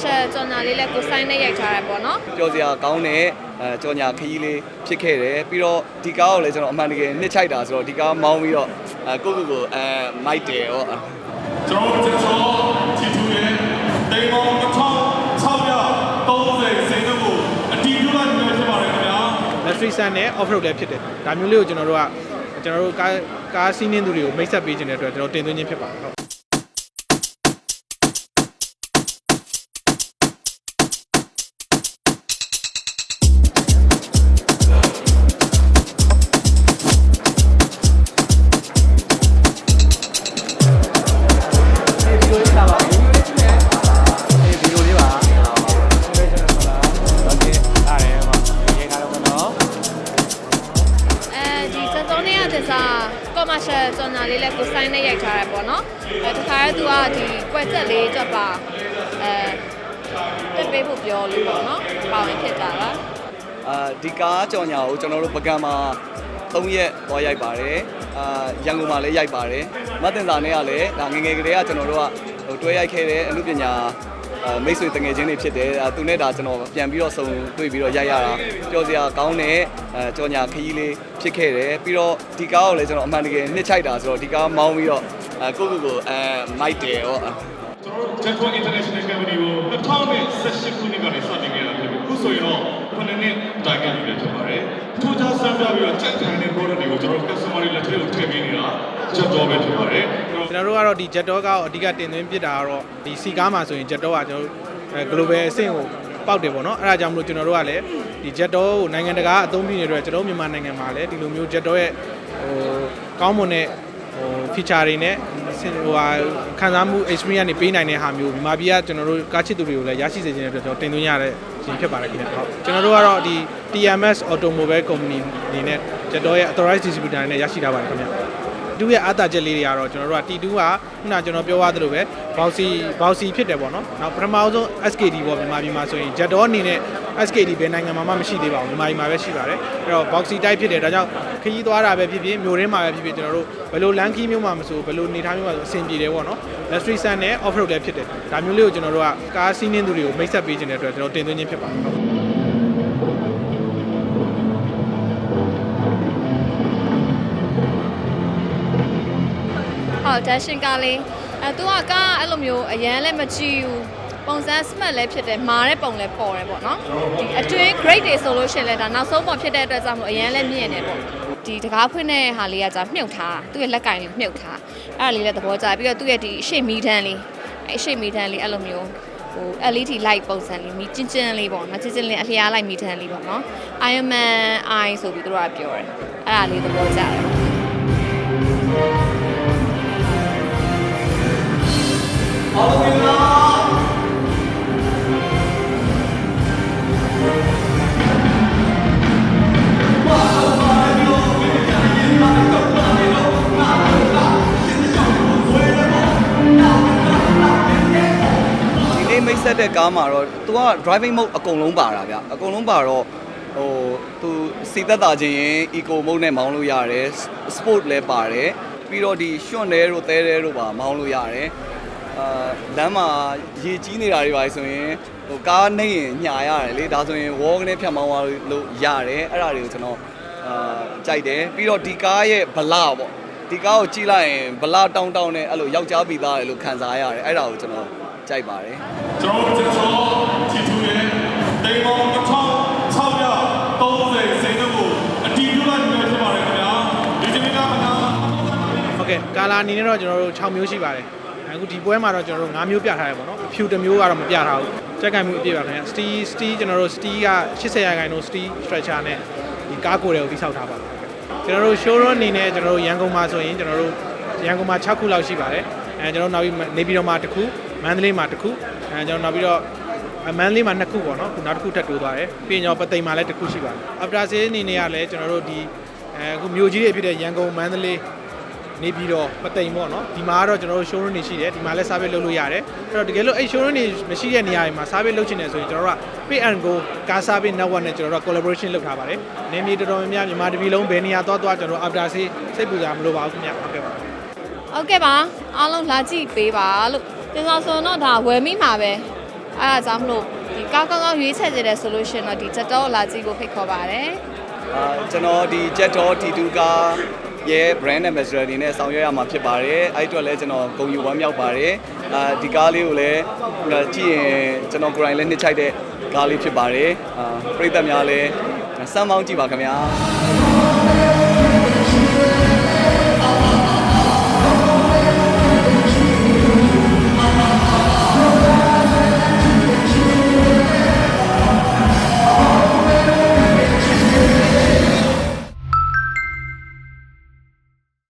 commercial ကြော်ညာလေးလည်းကိုစိုင်းနဲ့ရိုက်ထားရပေါ့နော်ပျော်စရာကောင်းတဲ့အဲကြော်ညာခရီးလေးဖြစ်ခဲ့တယ်ပြီးတော့ဒီကားကိုလည်းကျွန်တော်အမှန်တကယ်နှစ်ချိုက်တာဆိုတော့ဒီကားမောင်းပြီးတော့အဲကိုကိုကိုအဲမိုက်တယ်ရောကျွန်တော်တို့ကျွန်တော်ချီထူရဲ့တိမ်မောင်1630စိန်တို့ကိုအတီးပြုလိုက်နေဖြစ်ပါတယ်ခင်ဗျာ luxury sun နဲ့ off road လည်းဖြစ်တယ်ဒါမျိုးလေးကိုကျွန်တော်တို့ကကျွန်တော်တို့ကားကားစီးနှင်းသူတွေကိုမိတ်ဆက်ပေးခြင်းတဲ့အတွက်ကျွန်တော်တင်သွင်းခြင်းဖြစ်ပါတယ် ပေါ့နော်အဲတခါတည်းသူကဒီကွက်ချက်လေးကြက်ပါအဲတက်ပေးဖို့ပြောလို့ပေါ့နော်ပေါဝင်ဖြစ်တာလားအာဒီကားကြော်ညာကိုကျွန်တော်တို့ပကံမှာ3ရက်သွားရိုက်ပါတယ်အာရန်ကုန်မှာလည်းရိုက်ပါတယ်မတ်တင်စာနဲ့ကလည်းဒါငယ်ငယ်ကလေးကကျွန်တော်တို့ကဟိုတွဲရိုက်ခဲ့တဲ့အမှုပညာအာမိတ်ဆွေတငယ်ချင်းတွေဖြစ်တယ်အာသူနဲ့ဒါကျွန်တော်ပြန်ပြီးတော့စုံတွေ့ပြီးတော့ရိုက်ရတာပျော်စရာကောင်းတဲ့အဲကြော်ညာခရီးလေးဖြစ်ခဲ့တယ်ပြီးတော့ဒီကားကိုလည်းကျွန်တော်အမှန်တကယ်နှစ်ချိုက်တာဆိုတော့ဒီကားမောင်းပြီးတော့အဲ ကိုကိုကိုအဲမိုက်တယ်ရောကျွန်တော်တို့ Jetwan International Company ကို2018ခုနှစ်ကနေစတင်ခဲ့တာဖြစ်ပြီးအခုဆိုရင်တော့ခုနှစ်နှစ်တိုင်ကနေဖြစ်ပါတယ်။ထိုးခြားဆန်းပြပြီးတော့ကြက်ထိုင်တဲ့ product တွေကိုကျွန်တော်တို့ customer တွေလက်ထဲကိုထည့်ပေးနေတာချက်တော့ပဲဖြစ်ပါတယ်။ကျွန်တော်တို့ကတော့ဒီ jet dog ကိုအဓိကတင်သွင်းပြတာကတော့ဒီစီကားမှာဆိုရင် jet dog ကကျွန်တော်တို့အဲ global အဆင့်ကိုပေါက်တယ်ပေါ့နော်အဲ့ဒါကြောင့်မလို့ကျွန်တော်တို့ကလည်းဒီ jet dog ကိုနိုင်ငံတကာအသုံးပြုနေတဲ့အတွက်ကျွန်တော်တို့မြန်မာနိုင်ငံမှာလည်းဒီလိုမျိုး jet dog ရဲ့ဟိုကောင်းမွန်တဲ့ဟို feature တွေနဲ့ဟိုဟာခံစားမှု experience တွေပေးနိုင်တဲ့ဟာမျိုးမြန်မာပြည်ကကျွန်တော်တို့ကားချစ်သူတွေကိုလည်းရရှိစေချင်တဲ့အတွက်ကျွန်တော်တင်သွင်းရတဲ့ရှင်ဖြစ်ပါတယ်ခင်ဗျဟုတ်ကျွန်တော်တို့ကတော့ဒီ TMS Automobile Company အနေနဲ့ jet dog ရဲ့ authorized distributor နဲ့ရရှိထားပါတယ်ခင်ဗျ တူရဲ့အားတာချက်လေးတွေကတော့ကျွန်တော်တို့က T2 ကခုနကကျွန်တော်ပြောသွားသလိုပဲဘောက်စီဘောက်စီဖြစ်တယ်ပေါ့နော်။နောက်ပထမဆုံး SKD ပေါ့မြန်မာပြည်မှာဆိုရင် Jet အနေနဲ့ SKD ဘယ်နိုင်ငံမှာမှမရှိသေးပါဘူးမြန်မာပြည်မှာပဲရှိပါတယ်။အဲ့တော့ boxy type ဖြစ်တယ်ဒါကြောင့်ခရီးသွားတာပဲဖြစ်ဖြစ်မျိုးရင်းမှာပဲဖြစ်ဖြစ်ကျွန်တော်တို့ဘယ်လို lane key မျိုးမှာမဆိုဘယ်လိုနေထားမျိုးမှာဆိုအဆင်ပြေတယ်ပေါ့နော်။ luxury sun နဲ့ off road လည်းဖြစ်တယ်။ဒါမျိုးလေးကိုကျွန်တော်တို့ကကားစီးနှင်းသူတွေကိုမိတ်ဆက်ပေးခြင်းတဲ့အတွက်ကျွန်တော်တင်သွင်းခြင်းဖြစ်ပါတယ် တ်ဟုတ်ဒါရှင်ကားလေးအဲသူကကားအဲ့လိုမျိုးအရန်လည်းမကြည့်ဘူးပုံစံ smart လည်းဖြစ်တယ်မာတဲ့ပုံလည်းပေါ်တယ်ပေါ့နော်ဒီအတွင်း great တွေဆိုလို့ရှရင်လည်းဒါနောက်ဆုံးပုံဖြစ်တဲ့အတွက်ကြောင့်မို့အရန်လည်းမြင့်နေပေါ့ဒီတကားဖွင့်တဲ့ဟာလေးကကြာမြုပ်ထားသူ့ရဲ့လက်ကင်လေးမြုပ်ထားအဲ့ဒါလေးလည်းသဘောကျပြီးတော့သူ့ရဲ့ဒီအရှိမီတန်းလေးအဲ့အရှိမီတန်းလေးအဲ့လိုမျိုးဟို LED light ပုံစံလေးမီကျင်းကျင်းလေးပေါ့နော်ကျင်းကျင်းလေးအလျားလိုက်မီတန်းလေးပေါ့နော် Iron Man Eye ဆိုပြီးသူတို့ကပြောတယ်အဲ့ဒါလေးသဘောကျတယ် မိတ်ဆက်တဲ့ကားမှာတော့ तू က driving mode အကုန်လုံးပါတာဗျအကုန်လုံးပါတော့ဟို तू စီသက်တာချင်းရင် eco mode နဲ့မောင်းလို့ရတယ် sport လည်းပါတယ်ပြီးတော့ဒီ short နဲတို့သဲတဲတို့ပါမောင်းလို့ရတယ် အာလမ်းမှာရေကြီးနေတာတွေပါဆိုရင်ဟိုကားနှိမ့်ရင်ညာရတယ်လေဒါဆိုရင် walk နဲ့ဖြတ်မောင်းသွားလို့ရတယ်အဲ့ဒါတွေကိုကျွန်တော်အာကြိုက်တယ်ပြီးတော့ဒီကားရဲ့ဗလာပေါ့ဒီကားကိုကြည့်လိုက်ရင်ဗလာတောင်းတောင်းနဲ့အဲ့လိုယောက်ျားပြီးသားတယ်လို့ခံစားရတယ်အဲ့ဒါကိုကျွန်တော်ကြိုက်ပါတယ်ကျွန်တော်တို့ကျွန်တော်ချီထူရဲ့တိမ်မောင်1630စိန်တို့ကိုအတီးပြုလိုက်နေဖြစ်ပါတယ်ခင်ဗျာဒီချိန်ကမှနော်ဟုတ်ကဲ့ကာလာအနေနဲ့တော့ကျွန်တော်တို့6မျိုးရှိပါတယ် အခုဒီပွဲမှာတော့ကျွန်တော်တို့9မျိုးပြထားရပါတော့အဖြူတစ်မျိုးကတော့မပြထားဘူးကြက်ကန်မျိုးအပြည့်ပါခင်ဗျစတီးစတီးကျွန်တော်တို့စတီးက80ရာခိုင်နှုန်းစတီး structure နဲ့ဒီကားကိုယ်တွေကိုတိစောက်ထားပါကျွန်တော်တို့ showroom အနေနဲ့ကျွန်တော်တို့ရန်ကုန်မှာဆိုရင်ကျွန်တော်တို့ရန်ကုန်မှာ6ခုလောက်ရှိပါတယ်အဲကျွန်တော်တို့နောက်ပြီးနေပြည်တော်မှာတစ်ခုမန္တလေးမှာတစ်ခုအဲကျွန်တော်နောက်ပြီးတော့အမန်လေးမှာနှစ်ခုပေါ့နော်ခုနောက်တစ်ခုထပ်တိုးသွားတယ်ပြီးရင်ကျွန်တော်ပသိမ်မှာလည်းတစ်ခုရှိပါတယ် after sale အနေနဲ့ကလည်းကျွန်တော်တို့ဒီအဲအခုမြို့ကြီးတွေဖြစ်တဲ့ရန်ကုန်မန္တလေး နေပြီးတော့ပသိမ်ပေါ့နော်ဒီမှာကတော့ကျွန်တော်တို့ showroom တွေရှိတယ်ဒီမှာလည်း service လုပ်လို့ရတယ်အဲ့တော့တကယ်လို့အဲ့ showroom တွေမရှိတဲ့နေရာတွေမှာ service လုပ်ချင်တယ်ဆိုရင်ကျွန်တော်တို့က pay and go car service network နဲ့ကျွန်တော်တို့က collaboration လုပ်ထားပါတယ်နေမြေတော်တော်များများမြန်မာတပြည်လုံးဘယ်နေရာသွားသွားကျွန်တော်တို့ after sale စိတ်ပူကြမလို့ပါဘူးခင်ဗျဟုတ်ကဲ့ပါဟုတ်ကဲ့ပါအားလုံးလာကြည့်ပေးပါလို့ကျွန်တော်ဆိုတော့ဒါဝယ်မိမှာပဲအအားဒါကြောင့်မလို့ဒီကောင်းကောင်းကောင်းရွေးချယ်ကြတယ်ဆိုလို့ရှိရင်တော့ဒီချက်တော့လာကြည့်ဖို့ဖိတ်ခေါ်ပါတယ်အာကျွန်တော်ဒီ Jet Door T2 ကား ရဲ့ brand ambassador အနေနဲ့ဆောင်ရွက်ရမှာဖြစ်ပါတယ်အဲ့အတွက်လည်းကျွန်တော်ဂုဏ်ယူဝမ်းမြောက်ပါတယ်အာဒီကားလေးကိုလည်းကြည့်ရင်ကျွန်တော်ကိုယ်တိုင်လည်းနှစ်ချိုက်တဲ့ကားလေးဖြစ်ပါတယ်အာပရိသတ်များလည်းစမ်းမောင်းကြည့်ပါခင်ဗျာ